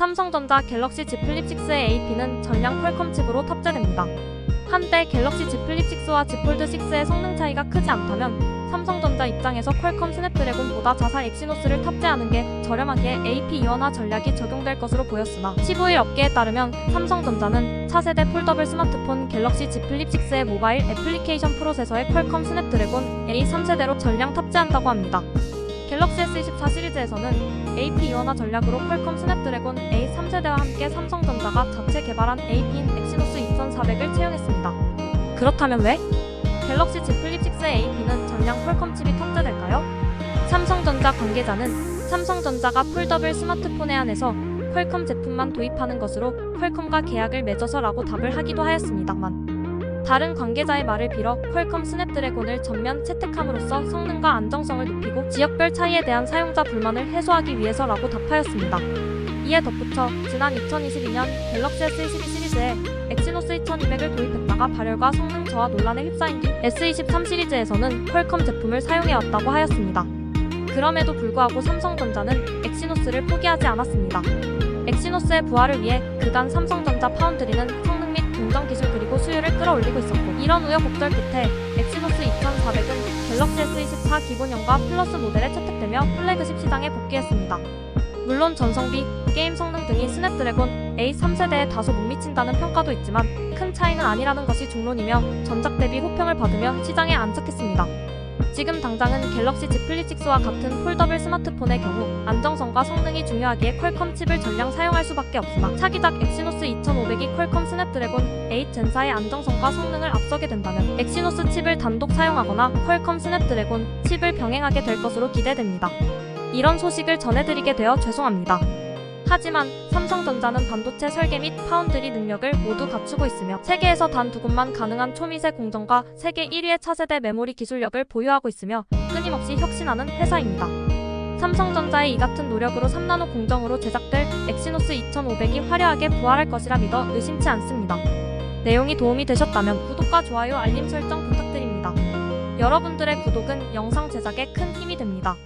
삼성전자 갤럭시 Z 플립 6의 AP는 전량 퀄컴 칩으로 탑재됩니다. 한때 갤럭시 Z 플립 6와 Z 폴드 6의 성능 차이가 크지 않다면 삼성전자 입장에서 퀄컴 스냅드래곤보다 자사 엑시노스를 탑재하는 게 저렴하기에 AP 이원화 전략이 적용될 것으로 보였으나 15일 업계에 따르면 삼성전자는 차세대 폴더블 스마트폰 갤럭시 Z 플립 6의 모바일 애플리케이션 프로세서에 퀄컴 스냅드래곤 A3세대로 전량 탑재한다고 합니다. 갤럭시 S24 시리즈에서는 AP 이원화 전략으로 퀄컴 스냅드래곤 A3세대와 함께 삼성전자가 자체 개발한 AP인 엑시노스 2400을 채용했습니다. 그렇다면 왜? 갤럭시 Z 플립 6의 AP는 전량 퀄컴 칩이 탑재될까요? 삼성전자 관계자는 삼성전자가 폴더블 스마트폰에 한해서 퀄컴 제품만 도입하는 것으로 퀄컴과 계약을 맺어서라고 답을 하기도 하였습니다만 다른 관계자의 말을 빌어 퀄컴 스냅드래곤을 전면 채택함으로써 성능과 안정성을 높이고 지역별 차이에 대한 사용자 불만을 해소하기 위해서라고 답하였습니다. 이에 덧붙여 지난 2022년 갤럭시 S22 시리즈에 엑시노스 2200을 도입했다가 발열과 성능 저하 논란에 휩싸인 뒤 S23 시리즈에서는 퀄컴 제품을 사용해왔다고 하였습니다. 그럼에도 불구하고 삼성전자는 엑시노스를 포기하지 않았습니다. 엑시노스의 부활을 위해 그간 삼성전자 파운드리는 공정 기술 그리고 수요를 끌어올리고 있었고 이런 우여곡절 끝에 엑시노스 2400은 갤럭시 S24 기본형과 플러스 모델에 채택되며 플래그십 시장에 복귀했습니다. 물론 전성비, 게임 성능 등이 스냅드래곤 A3세대에 다소 못 미친다는 평가도 있지만 큰 차이는 아니라는 것이 중론이며 전작 대비 호평을 받으며 시장에 안착했습니다. 지금 당장은 갤럭시 Z 플립 6와 같은 폴더블 스마트폰의 경우 안정성과 성능이 중요하기에 퀄컴 칩을 전량 사용할 수밖에 없으나 차기작 엑시노스 2500이 퀄컴 스냅드래곤 8 젠사의 안정성과 성능을 앞서게 된다면 엑시노스 칩을 단독 사용하거나 퀄컴 스냅드래곤 칩을 병행하게 될 것으로 기대됩니다. 이런 소식을 전해드리게 되어 죄송합니다. 하지만 삼성전자는 반도체 설계 및 파운드리 능력을 모두 갖추고 있으며 세계에서 단 두 곳만 가능한 초미세 공정과 세계 1위의 차세대 메모리 기술력을 보유하고 있으며 끊임없이 혁신하는 회사입니다. 삼성전자의 이 같은 노력으로 3나노 공정으로 제작될 엑시노스 2500이 화려하게 부활할 것이라 믿어 의심치 않습니다. 내용이 도움이 되셨다면 구독과 좋아요 알림 설정 부탁드립니다. 여러분들의 구독은 영상 제작에 큰 힘이 됩니다.